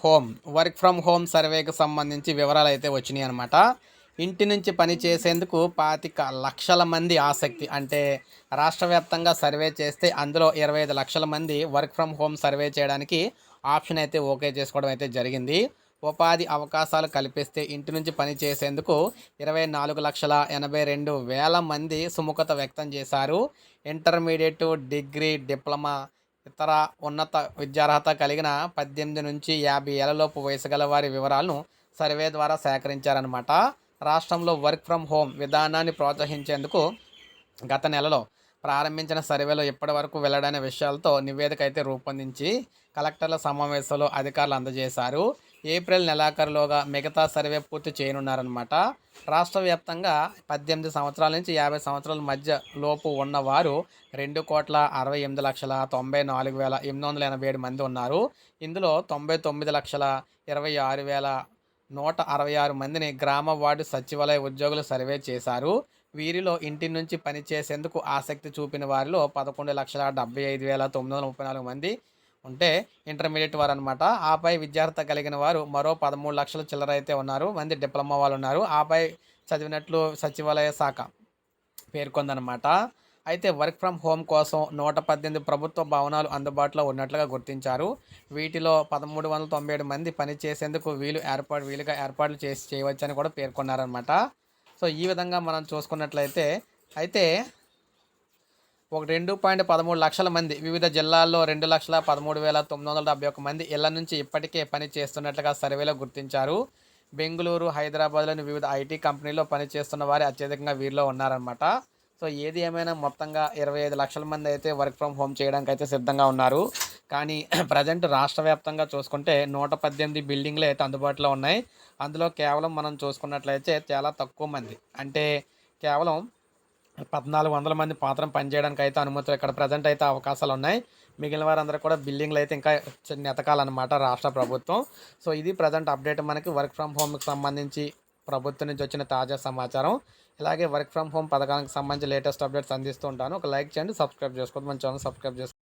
Home work from home సర్వేకి సంబంధించి వివరాలు అయితే వచ్చినాయి అనమాట ఇంటి నుంచి పని చేసేందుకు పాతిక లక్షల మంది ఆసక్తి. అంటే రాష్ట్ర వ్యాప్తంగా సర్వే చేస్తే అందులో ఇరవై ఐదు లక్షల మంది వర్క్ ఫ్రమ్ హోమ్ సర్వే చేయడానికి ఆప్షన్ అయితే ఓకే చేసుకోవడం అయితే జరిగింది. ఉపాధి అవకాశాలు కల్పిస్తే ఇంటి నుంచి పని చేసేందుకు ఇరవై నాలుగు లక్షల ఎనభై రెండు వేల మంది సుముఖత వ్యక్తం చేశారు. ఇంటర్మీడియట్ డిగ్రీ డిప్లొమా ఇతర ఉన్నత విద్యార్హత కలిగిన పద్దెనిమిది నుంచి యాభై ఏళ్ళలోపు వయసు గల వారి వివరాలను సర్వే ద్వారా సేకరించారనమాట రాష్ట్రంలో వర్క్ ఫ్రమ్ హోమ్ విధానాన్ని ప్రోత్సహించేందుకు గత నెలలో ప్రారంభించిన సర్వేలో ఇప్పటి వరకు వెల్లడైన విషయాలతో నివేదిక అయితే రూపొందించి కలెక్టర్ల సమావేశంలో అధికారులు అందజేశారు. ఏప్రిల్ నెలాఖరులోగా మిగతా సర్వే పూర్తి చేయనున్నారనమాట రాష్ట్ర వ్యాప్తంగా పద్దెనిమిది సంవత్సరాల నుంచి యాభై సంవత్సరాల మధ్య లోపు ఉన్నవారు రెండు కోట్ల అరవై ఎనిమిది లక్షల తొంభై నాలుగు వేల ఎనిమిది వందల ఎనభై ఏడు మంది ఉన్నారు. ఇందులో తొంభై తొమ్మిది లక్షల ఇరవై ఆరు వేల నూట అరవై ఆరు మందిని గ్రామ వార్డు సచివాలయ ఉద్యోగులు సర్వే చేశారు. వీరిలో ఇంటి నుంచి పనిచేసేందుకు ఆసక్తి చూపిన వారిలో పదకొండు లక్షల డెబ్బై ఐదు వేల తొమ్మిది వందల ముప్పై నాలుగు మంది ఉంటే ఇంటర్మీడియట్ వారు అనమాట ఆపై విద్యార్థి కలిగిన వారు మరో పదమూడు లక్షల చిల్లర అయితే ఉన్నారు. మంది డిప్లొమా వాళ్ళు ఉన్నారు ఆపై చదివినట్లు సచివాలయ శాఖ పేర్కొందనమాట అయితే వర్క్ ఫ్రమ్ హోమ్ కోసం నూట పద్దెనిమిది ప్రభుత్వ భవనాలు అందుబాటులో ఉన్నట్లుగా గుర్తించారు. వీటిలో పదమూడు వందల తొంభై ఏడు మంది పని చేసేందుకు వీలు ఏర్పాటు వీలుగా ఏర్పాట్లు చేసి చేయవచ్చని కూడా పేర్కొన్నారనమాట సో ఈ విధంగా మనం చూసుకున్నట్లయితే అయితే ఒక రెండు పాయింట్ పదమూడు లక్షల మంది వివిధ జిల్లాల్లో రెండు లక్షల పదమూడు వేల తొమ్మిది వందల డెబ్బై ఒక మంది ఇళ్ళ నుంచి ఇప్పటికే పని చేస్తున్నట్లుగా సర్వేలో గుర్తించారు. బెంగళూరు హైదరాబాద్లోని వివిధ ఐటీ కంపెనీల్లో పనిచేస్తున్న వారు అత్యధికంగా వీరిలో ఉన్నారనమాట సో ఏది ఏమైనా మొత్తంగా ఇరవై ఐదు లక్షల మంది అయితే వర్క్ ఫ్రమ్ హోమ్ చేయడానికి అయితే సిద్ధంగా ఉన్నారు. కానీ ప్రజెంట్ రాష్ట్ర వ్యాప్తంగా చూసుకుంటే నూట పద్దెనిమిది బిల్డింగ్లు అయితే అందుబాటులో ఉన్నాయి. అందులో కేవలం మనం చూసుకున్నట్లయితే చాలా తక్కువ మంది. అంటే కేవలం పద్నాలుగు వందల మంది మాత్రం పనిచేయడానికి అయితే అనుమతులు ఇక్కడ ప్రజెంట్ అయితే అవకాశాలు ఉన్నాయి మిగిలిన వారందరూ కూడా బిల్డింగ్లు అయితే ఇంకా నెతకాలన్నమాట రాష్ట్ర ప్రభుత్వం. సో ఇది ప్రజెంట్ అప్డేట్ మనకి వర్క్ ఫ్రమ్ హోమ్కి సంబంధించి ప్రభుత్వం నుంచి వచ్చిన తాజా సమాచారం. ఇలాగే వర్క్ ఫ్రమ్ హోమ్ పథకానికి సంబంధించి లేటెస్ట్ అప్డేట్స్ అందిస్తూ ఉంటాను. ఒక లైక్ చేయండి సబ్స్క్రైబ్ చేసుకోండి మన ఛానల్ సబ్స్క్రైబ్ చేసుకోండి